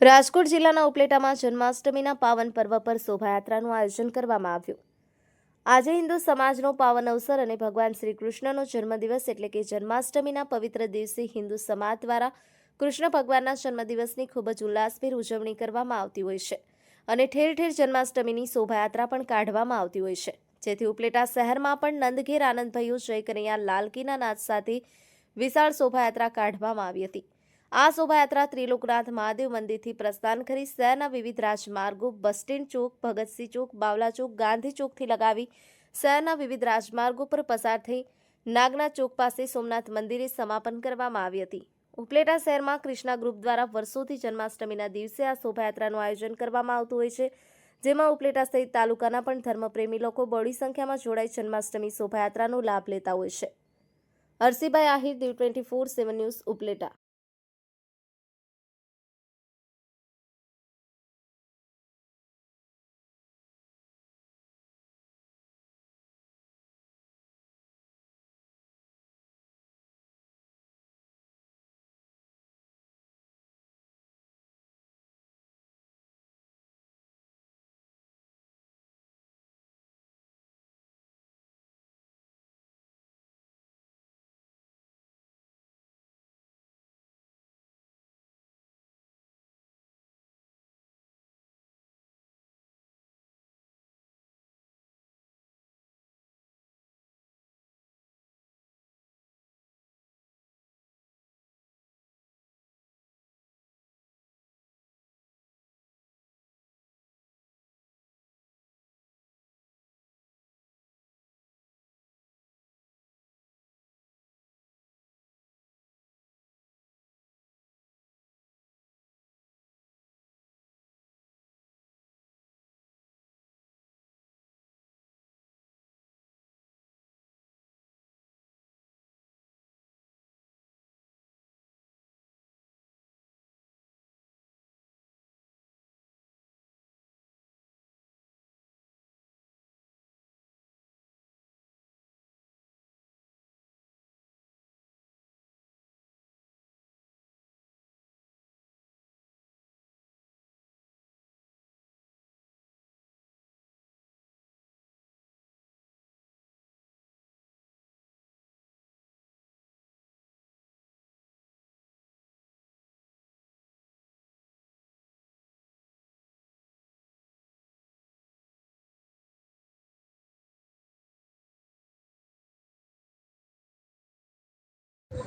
રાજકોટ જિલ્લાના ઉપલેટામાં જન્માષ્ટમીના પાવન પર્વ પર શોભાયાત્રાનું આયોજન કરવામાં આવ્યું. આજે હિન્દુ સમાજનો પાવન અવસર અને ભગવાન શ્રી કૃષ્ણનો જન્મદિવસ એટલે કે જન્માષ્ટમીના પવિત્ર દિવસે હિન્દુ સમાજ દ્વારા કૃષ્ણ ભગવાનના જન્મદિવસની ખૂબ જ ઉલ્લાસભેર ઉજવણી કરવામાં આવતી હોય છે અને ઠેર ઠેર જન્માષ્ટમીની શોભાયાત્રા પણ કાઢવામાં આવતી હોય છે. જેથી ઉપલેટા શહેરમાં પણ નંદઘેર આનંદભાઈઓ જય કનૈયા લાલકીના નાદ સાથે વિશાળ શોભાયાત્રા કાઢવામાં આવી હતી. આ શોભાયાત્રા ત્રિલોકનાથ મહાદેવ મંદિરથી પ્રસ્થાન કરી શહેરના વિવિધ રાજમાર્ગો, બસ સ્ટેન્ડ ચોક, ભગતસિંહ ચોક, બાવલા ચોક, ગાંધી ચોકથી લગાવી શહેરના વિવિધ રાજમાર્ગો પર પસાર થઈ નાગના ચોક પાસે સોમનાથ મંદિરે સમાપન કરવામાં આવી હતી. ઉપલેટા શહેરમાં ક્રિષ્ના ગ્રુપ દ્વારા વર્ષોથી જન્માષ્ટમીના દિવસે આ શોભાયાત્રાનું આયોજન કરવામાં આવતું હોય છે, જેમાં ઉપલેટા સહિત તાલુકાના પણ ધર્મપ્રેમી લોકો બહોળી સંખ્યામાં જોડાઈ જન્માષ્ટમી શોભાયાત્રાનો લાભ લેતા હોય છે. Harshibhai Ahir Diu twenty four seven news Upleta.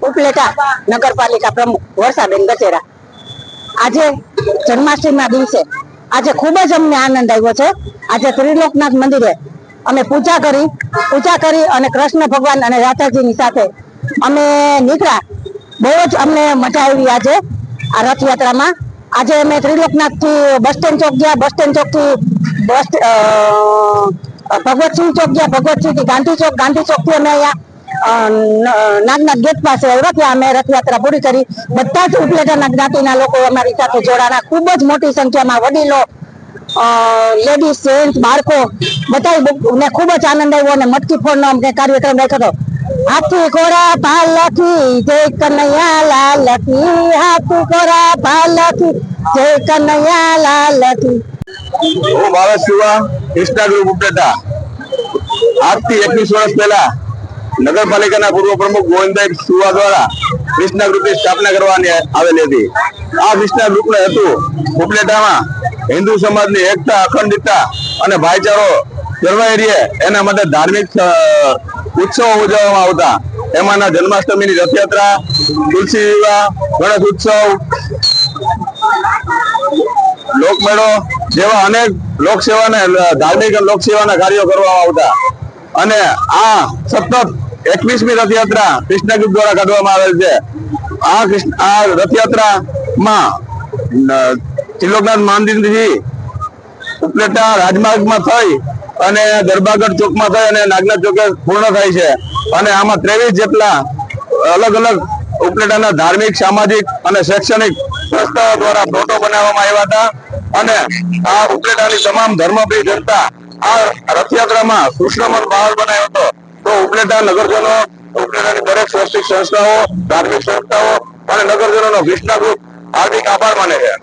Upleta નગરપાલિકા પ્રમુખ વર્ષાબેન ગચેરા આજે જન્માષ્ટમીના દિવસે આજે ખૂબ જ અમને આનંદ આવ્યો છે. આજે ત્રિલોકનાથ મંદિરે અમે પૂજા કરી પૂજા કરી અને કૃષ્ણ ભગવાન અને રાધાજીની સાથે અમે નીકળ્યા. બહુ જ અમને મજા આવી આજે આ રથયાત્રામાં. આજે અમે ત્રિલોકનાથથી બસ સ્ટેન્ડ ચોક ગયા, બસ સ્ટેન્ડ ચોકથી બસ ભગવતસિંહ ચોક ગયા ભગવતસિંહથી ગાંધી ચોક ગાંધી ચોકથી અમે અહીંયા નાગનાથ ગેટ પાસે ઓળખ્યા અમે રથયાત્રા પૂરી કરી. બધા જ ઉપલેટાના જ્ઞાતિના લોકો અમારી સાથે જોડાણા. ખૂબ જ મોટી સંખ્યામાં વડીલો લેડીઝ જેન્ટ્સ બાળકો બધા ને ખૂબ જ આનંદ આવ્યો અને મટકી ફોડનો અમને કાર્યક્રમ રાખ્યો હતો. હાથી ઘોડા પાલકી જય કનૈયા લાલકી હાથી ઘોડા પાલકી જય કનૈયા લાલકી હું ભારત સુવા કૃષ્ણા ગ્રુપ ઉપલેટા. આજથી એકવીસ વર્ષ પહેલા નગરપાલિકાના પૂર્વ પ્રમુખ ગોવિંદભાઈ સુવા દ્વારા કૃષ્ણા ગ્રુપની સ્થાપના કરવાની આવેલી હતી. આ કૃષ્ણા ગ્રુપનો હેતુ ઉપલેટામાં હિન્દુ સમાજની એકતા, અખંડિતતા અને ભાઈચારો જળવાઈ એના માટે ધાર્મિક ઉત્સવો ઉજવવામાં આવતા. એમાંના જન્માષ્ટમીની રથયાત્રા, તુલસી વિવાહ, ગણેશ ઉત્સવ, લોકમેળો જેવા અનેક લોકસેવાના, ધાર્મિક લોકસેવાના કાર્યો કરવામાં આવતા. અને આ સતત એકવીસમી રથયાત્રા કૃષ્ણ ગ્રુપ દ્વારા કાઢવામાં આવેલ છે. આ આ રથયાત્રામાં ત્રિલોકનાથ મંદિરથી ઉપલેટા રાજમાર્ગમાં થઈ અને દરબારગઢ ચોકમાં થઈ અને નાગનાથ ચોકે પૂર્ણ થાય છે. અને આમાં ત્રેવીસ જેટલા અલગ અલગ ઉપલેટાના ધાર્મિક, સામાજિક અને શૈક્ષણિક સંસ્થાઓ દ્વારા ફોટો બનાવવામાં આવ્યા હતા. અને આ ઉપલેટાની તમામ ધર્મપ્રિય જનતા આ રથયાત્રામાં કૃષ્ણમન માહોલ બનાવ્યો હતો. ઉપલેટા નગરજનો, ઉપલેટાની દરેક સ્વૈચ્છિક સંસ્થાઓ, ધાર્મિક સંસ્થાઓ અને નગરજનોનો વિષ્ણા ગ્રુપ હાર્દિક આભાર માને છે.